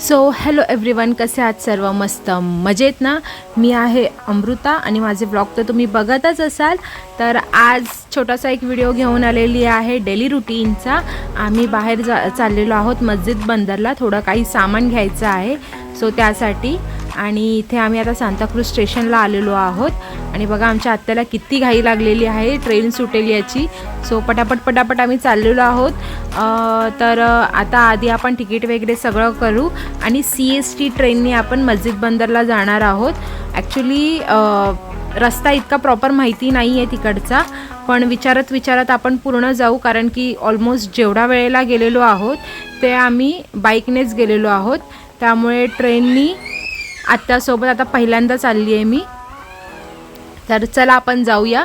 So hello everyone कसे आहात सर्व? मस्त मजेत ना? मी आहे अमृता आणि माझे ब्लॉग तर तुम्ही बघतच असाल. तर आज छोटासा एक व्हिडिओ घेऊन आलेली आहे डेली रुटीनचा. आम्ही बाहेर जा चाललेलो आहोत मस्जिद बंदरला. थोडं काही सामान घ्यायचं आहे. सो त्यासाठी आणि इथे आम्ही आता सांताक्रूज स्टेशनला आलेलो आहोत. आणि बघा आमच्या आत्याला किती घाई लागलेली आहे ट्रेन सुटेल याची. सो पटापट पटापट आम्ही चाललेलो आहोत. तर आता आधी आपण तिकीट वगैरे सगळं करू आणि सी एस टी ट्रेनने आपण मस्जिद बंदरला जाणार आहोत. ॲक्च्युली रस्ता इतका प्रॉपर माहिती नाही आहे तिकडचा पण विचारत विचारत आपण पूर्ण जाऊ कारण की ऑलमोस्ट जेवढ्या वेळेला गेलेलो आहोत ते आम्ही बाईकनेच गेलेलो आहोत. त्यामुळे ट्रेननी आत्यासोबत आता पहिल्यांदा चालली आहे मी. तर चला आपण जाऊया.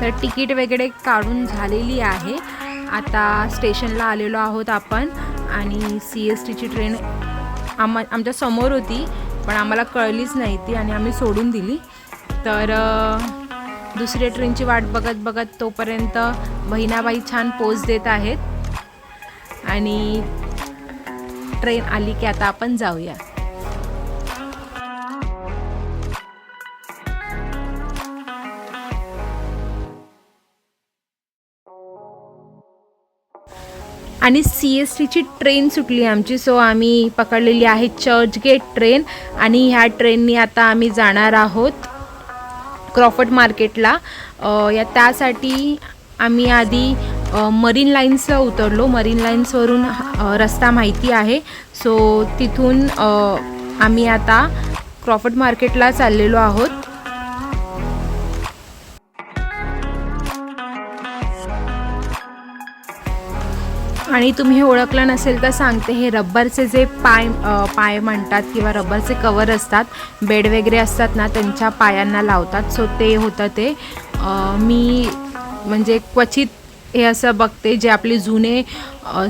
तर तिकीट वगैरे काढून झालेली आहे. आता स्टेशनला आलेलो आहोत आपण आणि सी एस टीची ट्रेन आम आमच्यासमोर होती पण आम्हाला कळलीच नाही ती आणि आम्ही सोडून दिली. तर दुसऱ्या ट्रेनची वाट बघत बघत तोपर्यंत बहिणाबाई छान पोच देत आहेत. आणि ट्रेन आली की आता आपण जाऊया. आणि सी एस टीची ट्रेन सुटली आमची. सो आम्ही पकडलेली आहे चर्चगेट ट्रेन आणि ह्या ट्रेननी आता आम्ही जाणार आहोत क्रॉफर्ड मार्केटला. या त्यासाठी आम्ही आधी मरीन लाईन्सला उतरलो. मरीन लाईन्सवरून रस्ता माहिती आहे. सो तिथून आम्ही आता क्रॉफर्ड मार्केटला चाललेलो आहोत. आणि तुम्ही हे ओळखलं नसेल तर सांगते. हे रब्बरचे जे पाय पाय म्हणतात किंवा रब्बरचे कवर असतात बेड वगैरे असतात ना त्यांच्या पायांना लावतात. सो ते होतं ते. मी म्हणजे क्वचित हे असं बघते जे आपले जुने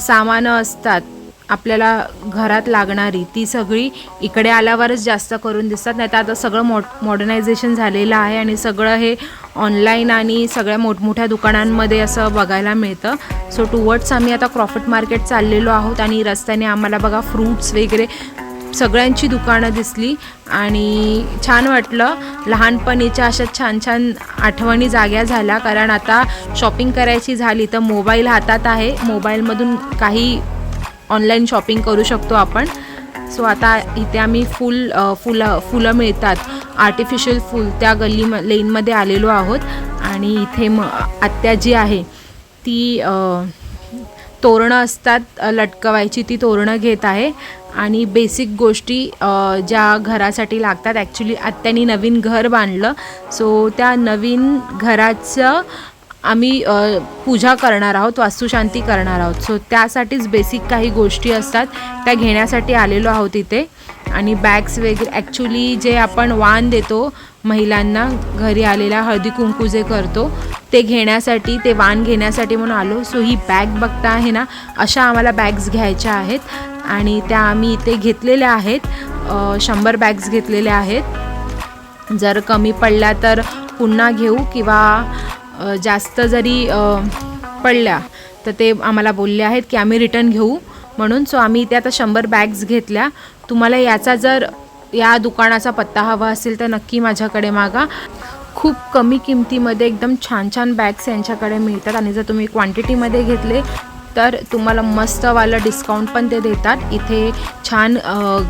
सामानं असतात. आपल्याला घरात लागणारी ती सगळी इकडे आल्यावरच जास्त करून दिसतात. नाही तर आता सगळं मॉड मॉडर्नायझेशन झालेलं आहे आणि सगळं हे ऑनलाईन आणि सगळ्या मोठमोठ्या दुकानांमध्ये असं बघायला मिळतं. सो टुवर्ड्स आम्ही आता क्रॉफिट मार्केट चाललेलो आहोत आणि रस्त्याने आम्हाला बघा फ्रूट्स वगैरे सगळ्यांची दुकानं दिसली आणि छान वाटलं. लहानपणीच्या अशा छान छान आठवणी जाग्या झाल्या. कारण आता शॉपिंग करायची झाली तर मोबाईल हातात आहे. मोबाईलमधून काही ऑनलाईन शॉपिंग करू शकतो आपण. सो आता इथे आम्ही फुल फुलं फुलं मिळतात. आर्टिफिशियल फुल त्या गल्ली म लेनमध्ये आलेलो आहोत. आणि इथे म आत्या जी आहे ती तोरणं असतात. लटकवायची ती तोरणं घेत आहे. आणि बेसिक गोष्टी ज्या घरासाठी लागतात. ॲक्च्युली आत्यानी नवीन घर बांधलं. सो त्या नवीन घराचं आम्ही पूजा करणार आहोत वास्तुशांती करणार आहोत. सो त्यासाठीच बेसिक काही गोष्टी असतात त्या घेण्यासाठी आलेलो आहोत इथे. आणि बॅग्स वगैरे ॲक्च्युली जे आपण वाण देतो महिलांना घरी आलेल्या हळदी कुंकू जे करतो ते घेण्यासाठी ते वाण घेण्यासाठी म्हणून आलो. सो ही बॅग बघता आहे ना अशा आम्हाला बॅग्स घ्यायच्या आहेत. आणि त्या आम्ही इथे घेतलेल्या आहेत. शंभर बॅग्स घेतलेल्या आहेत. जर कमी पडल्या तर पुन्हा घेऊ किंवा जास्त जरी पडल्या तर ते आम्हाला बोलले आहेत की आम्ही रिटर्न घेऊ म्हणून. सो आम्ही इथे आता शंभर बॅग्स घेतल्या. तुम्हाला याचा जर या दुकानाचा पत्ता हवा असेल तर नक्की माझ्याकडे मागा. खूप कमी किमतीमध्ये एकदम छान छान बॅग्स यांच्याकडे मिळतात आणि जर तुम्ही क्वांटिटीमध्ये घेतले तर तुम्हाला मस्तवालं डिस्काउंट पण ते देतात. इथे छान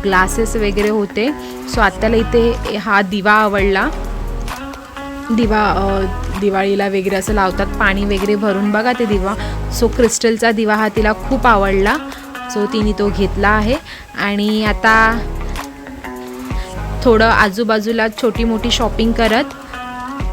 ग्लासेस वगैरे होते. सो आत्याला इथे हा दिवा आवडला. दिवा दिवाळीला वगैरे असं लावतात पाणी वगैरे भरून. बघा ते दिवा. सो क्रिस्टलचा दिवा हा तिला खूप आवडला. सो तिने तो घेतला आहे. आणि आता थोडं आजूबाजूला छोटी मोठी शॉपिंग करत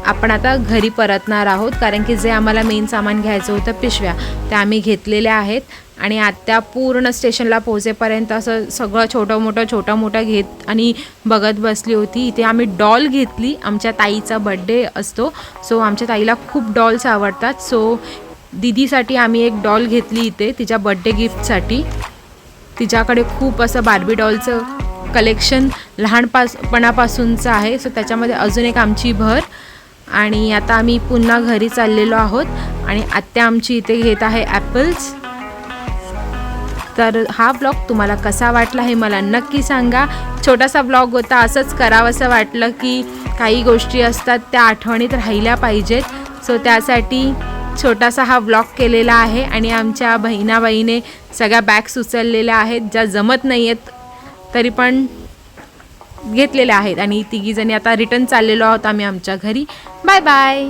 आपण आता घरी परतणार आहोत. कारण की जे आम्हाला मेन सामान घ्यायचं होतं पिशव्या त्या आम्ही घेतलेल्या आहेत. आणि आत्या पूर्ण स्टेशनला पोहोचेपर्यंत असं सगळं छोटं मोठं छोटं मोठं घेत आणि बघत बसली होती. इथे आम्ही डॉल घेतली. आमच्या ताईचा बड्डे असतो. सो आमच्या ताईला खूप डॉल्स आवडतात. सो दिदीसाठी आम्ही एक डॉल घेतली इथे तिच्या बड्डे गिफ्टसाठी. तिच्याकडे खूप असं बार्बी डॉलचं कलेक्शन लहानपासपणापासूनचं आहे. सो त्याच्यामध्ये अजून एक आमची भर. आणि आता आम्ही पुन्हा घरी चाललेलो आहोत. आणि आत्या आमची इथे घेत आहे ॲपल्स. तर हा ब्लॉग तुम्हाला कसा वाटला हे मला नक्की सांगा. छोटासा ब्लॉग होता असंच करावंसं वाटलं की काही गोष्टी असतात त्या आठवणीत राहिल्या पाहिजेत. सो त्यासाठी छोटासा हा ब्लॉग केलेला आहे आणि आमच्या बहिणाबाईने सगळ्या बॅग्स उचललेल्या आहेत ज्या जमत नाही आहेत तरी पण घेतलेल्या आहेत. आणि तिघीजणी आता रिटर्न चाललेलो आहोत आम्ही आमच्या घरी. Bye bye